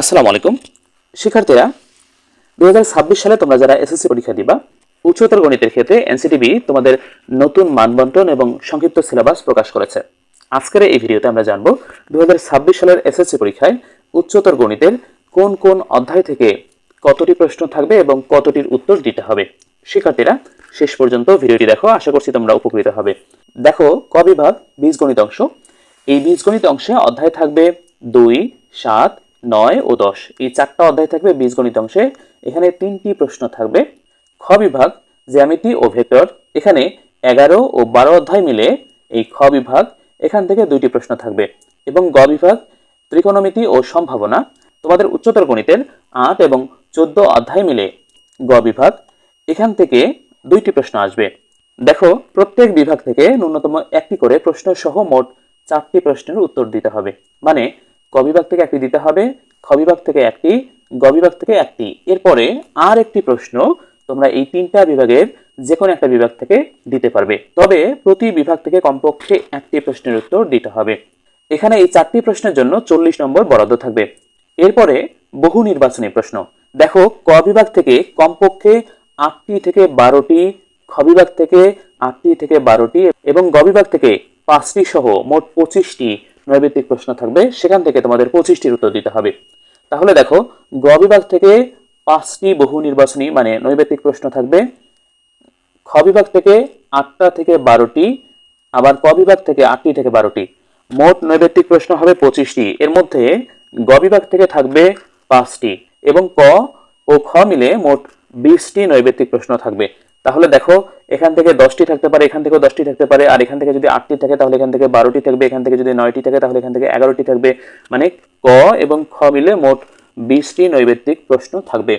আসসালামু আলাইকুম। শিক্ষার্থীরা দু হাজার ছাব্বিশ সালে তোমরা যারা এসএসসি পরীক্ষা দিবা, উচ্চতর গণিতের ক্ষেত্রে এনসিটিভি তোমাদের নতুন মানবন্টন এবং সংক্ষিপ্ত সিলেবাস প্রকাশ করেছে। আজকের এই ভিডিওতে আমরা জানব দু সালের এসএসসি পরীক্ষায় উচ্চতর গণিতের কোন কোন অধ্যায় থেকে কতটি প্রশ্ন থাকবে এবং কতটির উত্তর দিতে হবে। শিক্ষার্থীরা, শেষ পর্যন্ত ভিডিওটি দেখো, আশা করছি তোমরা উপকৃত হবে। দেখো, ক বিভাগ, বীজগণিত অংশ। এই বীজগণিত অংশে অধ্যায় থাকবে দুই, সাত নয় ও দশ। এই চারটা অধ্যায় থাকবে বীজগণিত অংশে। এখানে তিনটি প্রশ্ন থাকবে। খ বিভাগ, জ্যামিতি ও ভেক্টর। এখানে এগারো ও বারো অধ্যায় মিলে এই খ বিভাগ, এখান থেকে দুইটি প্রশ্ন থাকবে। এবং গ বিভাগ, ত্রিকোণমিতি ও সম্ভাবনা। তোমাদের উচ্চতর গণিতের আট এবং চোদ্দ অধ্যায় মিলে গ বিভাগ, এখান থেকে দুইটি প্রশ্ন আসবে। দেখো, প্রত্যেক বিভাগ থেকে ন্যূনতম একটি করে প্রশ্ন সহ মোট চারটি প্রশ্নের উত্তর দিতে হবে। মানে ক বিভাগ থেকে একটি দিতে হবে খ বিভাগ থেকে একটি গ বিভাগ থেকে একটি। এরপরে আর একটি প্রশ্ন, তোমরা এই তিনটা বিভাগের যে কোনো একটা বিভাগ থেকে দিতে পারবে। তবে প্রতি বিভাগ থেকে কমপক্ষে একটি প্রশ্নের উত্তর দিতে হবে। এখানে এই চারটি প্রশ্নের জন্য চল্লিশ নম্বর বরাদ্দ থাকবে। এরপরে বহু নির্বাচনী প্রশ্ন। দেখো ক বিভাগ থেকে কমপক্ষে আটটি থেকে বারোটি খ বিভাগ থেকে আটটি থেকে বারোটি এবং গ বিভাগ থেকে পাঁচটি সহ মোট পঁচিশটি নৈবেদিক প্রশ্ন থাকবে। সেখান থেকে তোমাদের পঁচিশটির উত্তর দিতে হবে। তাহলে দেখো, গ বিভাগ থেকে পাঁচটি বহু নির্বাচনী মানে নৈবেদিক প্রশ্ন থাকবে। খ বিভাগ থেকে আটটা থেকে বারোটি, আবার ক বিভাগ থেকে আটটি থেকে বারোটি। মোট নৈবেদিক প্রশ্ন হবে পঁচিশটি। এর মধ্যে গ বিভাগ থেকে থাকবে পাঁচটি এবং ক ও খ মিলে মোট বিশটি নৈবেদিক প্রশ্ন থাকবে। তাহলে দেখো, এখান থেকে দশটি থাকতে পারে, এখান থেকেও দশটি থাকতে পারে, আর এখান থেকে যদি আটটি থাকে, তাহলে এখান থেকে বারোটি থাকবে, এখান থেকে যদি নয়টি থাকে, তাহলে এখান থেকে এগারোটি থাকবে। মানে ক এবং খ মিলে মোট বিশটি নৈবেদিক প্রশ্ন থাকবে।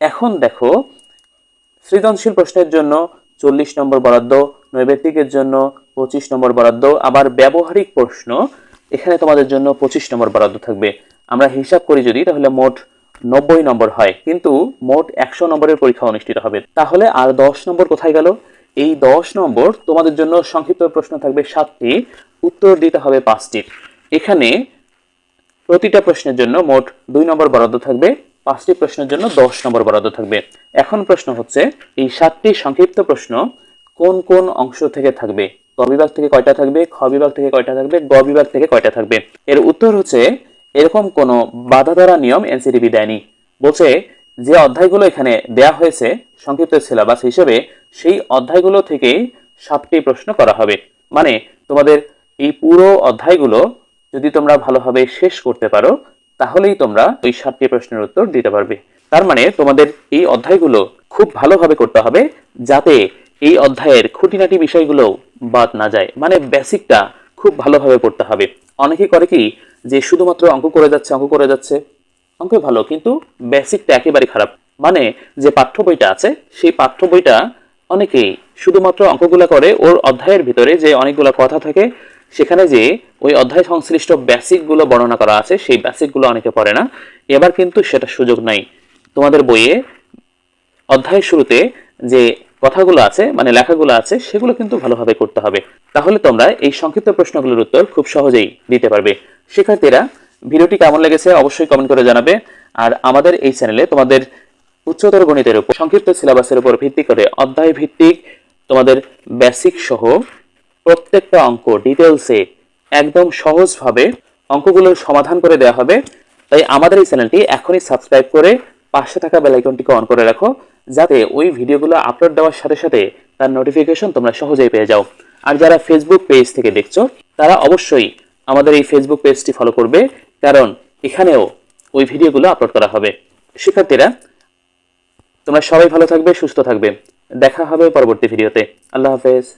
এখন দেখো, সৃজনশীল প্রশ্নের জন্য চল্লিশ নম্বর বরাদ্দ নৈবেদিকের জন্য পঁচিশ নম্বর বরাদ্দ, আবার ব্যবহারিক প্রশ্ন, এখানে তোমাদের জন্য পঁচিশ নম্বর বরাদ্দ থাকবে। আমরা হিসাব করি যদি, তাহলে মোট নব্বই নম্বর হয়। কিন্তু মোট একশো নম্বরের পরীক্ষা অনুষ্ঠিত হবে। তাহলে আর দশ নম্বর কোথায় গেল? এই দশ নম্বর তোমাদের জন্য সংক্ষিপ্ত প্রশ্ন থাকবে সাতটি। উত্তর দিতে হবে পাঁচটির। এখানে প্রতিটা প্রশ্নের জন্য মোট দুই নম্বর বরাদ্দ থাকবে। পাঁচটি প্রশ্নের জন্য দশ নম্বর বরাদ্দ থাকবে। এখন প্রশ্ন হচ্ছে, এই সাতটি সংক্ষিপ্ত প্রশ্ন কোন কোন অংশ থেকে থাকবে? ক বিভাগ থেকে কয়টা থাকবে? খ বিভাগ থেকে কয়টা থাকবে? গ বিভাগ থেকে কয়টা থাকবে? এর উত্তর হচ্ছে এরকম কোনো বাধা ধরা নিয়ম এনসিটিভি দেয়নি। বলছে, যে অধ্যায়গুলো এখানে দেয়া হয়েছে, সংক্ষিপ্ত সিলেবাস হিসেবে, সেই অধ্যায়গুলো থেকেই সাতটি প্রশ্ন করা হবে। মানে তোমাদের এই পুরো অধ্যায়গুলো যদি তোমরা ভালোভাবে শেষ করতে পারো, তাহলেই তোমরা ওই সাতটি প্রশ্নের উত্তর দিতে পারবে। তার মানে তোমাদের এই অধ্যায়গুলো খুব ভালোভাবে করতে হবে, যাতে এই অধ্যায়ের খুঁটিনাটি বিষয়গুলো বাদ না যায়। মানে বেসিকটা খুব ভালোভাবে পড়তে হবে। অনেকে করে কি, যে শুধুমাত্র অঙ্ক করে যাচ্ছে, অঙ্ক করে যাচ্ছে, অঙ্ক ভালো, কিন্তু বেসিকটা একেবারে খারাপ। মানে যে পাঠ্য বইটা আছে, সেই পাঠ্য বইটা অনেকেই শুধুমাত্র অঙ্কগুলো করে, ওর অধ্যায়ের ভিতরে যে অনেকগুলো কথা থাকে, সেখানে যে ওই অধ্যায় সংশ্লিষ্ট বেসিকগুলো বর্ণনা করা আছে, সেই বেসিকগুলো অনেকে পড়ে না। এবার কিন্তু সেটা সুযোগ নাই। তোমাদের বইয়ে অধ্যায়ের শুরুতে যে কথাগুলো আছে মানে লেখাগুলো আছে, সেগুলো কিন্তু ভালোভাবে করতে হবে। তাহলে তোমরা এই সংক্ষিপ্ত প্রশ্নগুলোর উত্তর খুব সহজেই দিতে পারবে। শিক্ষার্থীরা, ভিডিওটি কেমন লেগেছে অবশ্যই কমেন্ট করে জানাবে। আর আমাদের এই চ্যানেলে তোমাদের উচ্চতর গণিতের উপর, সংক্ষিপ্ত সিলেবাসের উপর ভিত্তি করে অধ্যায় ভিত্তিক তোমাদের বেসিক সহ প্রত্যেকটা অঙ্ক ডিটেলসে একদম সহজভাবে অঙ্কগুলোর সমাধান করে দেওয়া হবে। তাই আমাদের এই চ্যানেলটি এখনই সাবস্ক্রাইব করে পাশে থাকা বেল আইকনটিকে অন করে রাখো। যাতে ওই ভিডিওগুলো আপলোড দেওয়ার সাথে সাথে তার নোটিফিকেশন তোমরা সহজেই পেয়ে যাও। আর যারা ফেসবুক পেজ থেকে দেখছ, তারা অবশ্যই আমাদের এই ফেসবুক পেজটি ফলো করবে, কারণ এখানেও ওই ভিডিওগুলো আপলোড করা হবে। শিক্ষার্থীরা, তোমরা সবাই ভালো থাকবে, সুস্থ থাকবে। দেখা হবে পরবর্তী ভিডিওতে। আল্লাহ হাফেজ।